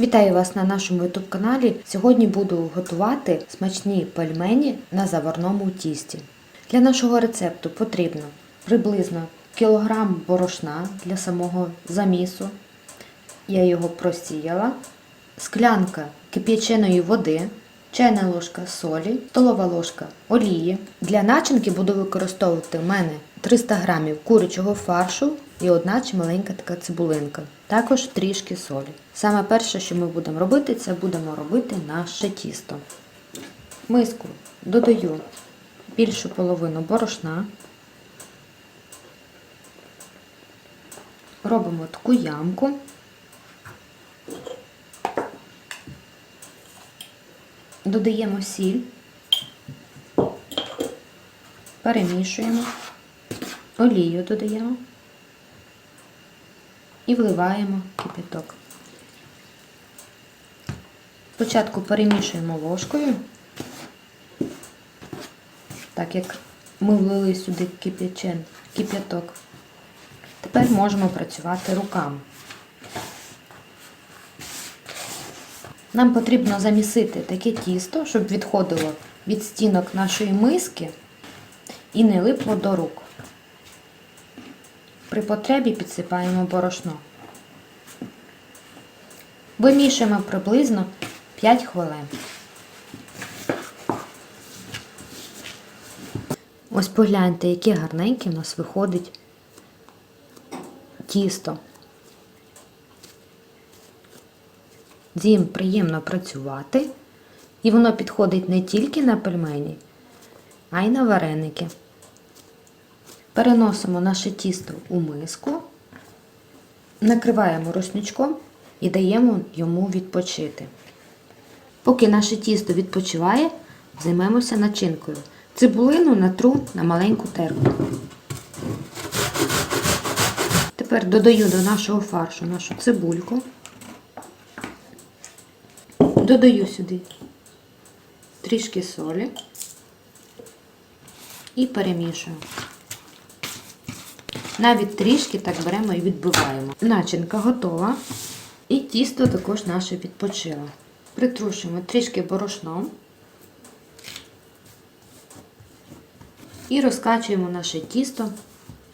Вітаю вас на нашому YouTube каналі. Сьогодні буду готувати смачні пельмені на заварному тісті. Для нашого рецепту потрібно приблизно кілограм борошна для самого замісу. Я його просіяла, склянка кип'яченої води, чайна ложка солі, столова ложка олії. Для начинки буду використовувати в мене 300 грамів курячого фаршу і одна чималенька така цибулинка. Також трішки солі. Саме перше, що ми будемо робити, це будемо робити наше тісто. В миску додаю більшу половину борошна. Робимо таку ямку. Додаємо сіль, перемішуємо, олію додаємо і вливаємо кипяток. Спочатку перемішуємо ложкою, так як ми влили сюди кип'яток. Тепер можемо працювати руками. Нам потрібно замісити таке тісто, щоб відходило від стінок нашої миски і не липло до рук. При потребі підсипаємо борошно. Вимішуємо приблизно 5 хвилин. Ось погляньте, яке гарненьке в нас виходить тісто. З ним приємно працювати, і воно підходить не тільки на пельмені, а й на вареники. Переносимо наше тісто у миску, накриваємо русничком і даємо йому відпочити. Поки наше тісто відпочиває, займемося начинкою. Цибулину натру на маленьку терку. Тепер додаю до нашого фаршу нашу цибульку. Додаю сюди трішки солі і перемішую. Навіть трішки так беремо і відбиваємо. Начинка готова. І тісто також наше відпочило. Притрушуємо трішки борошном і розкачуємо наше тісто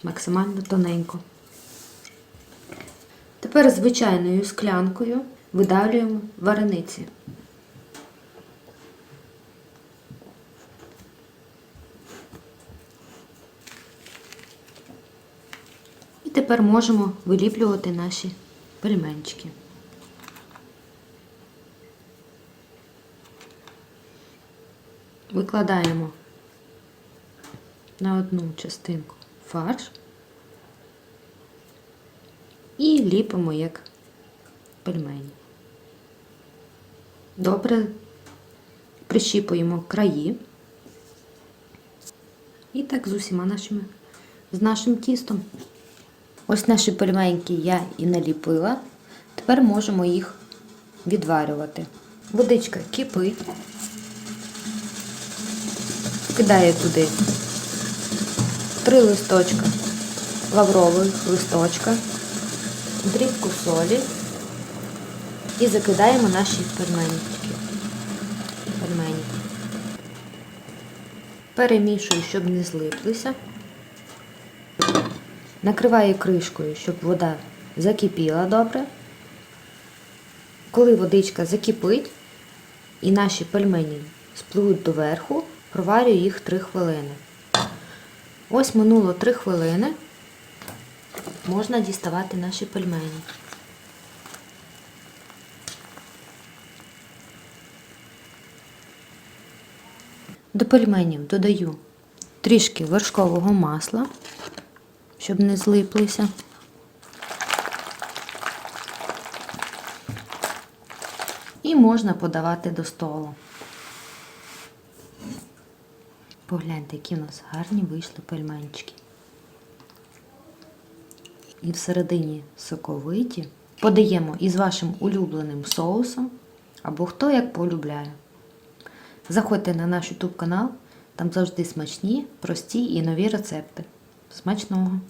максимально тоненько. Тепер звичайною склянкою видавлюємо варениці. Тепер можемо виліплювати наші пельменчики. Викладаємо на одну частинку фарш і ліпимо як пельмені. Добре прищіпуємо краї. І так з усіма нашими, з нашим тістом. Ось наші пельменьки я і наліпила. Тепер можемо їх відварювати. Водичка кипить. Кидаю туди три листочка лаврових листочка, дрібку солі і закидаємо наші пельменчики. Пельмені. Перемішую, щоб не злиплися. Накриваю кришкою, щоб вода закипіла добре. Коли водичка закипить і наші пельмені спливуть доверху, проварюю їх 3 хвилини. Ось минуло 3 хвилини. Можна діставати наші пельмені. До пельменів додаю трішки вершкового масла, щоб не злиплися. І можна подавати до столу. Погляньте, які у нас гарні вийшли пельменчики. І всередині соковиті. Подаємо із вашим улюбленим соусом, або хто як полюбляє. Заходьте на наш YouTube канал, там завжди смачні, прості і нові рецепти. Смачного!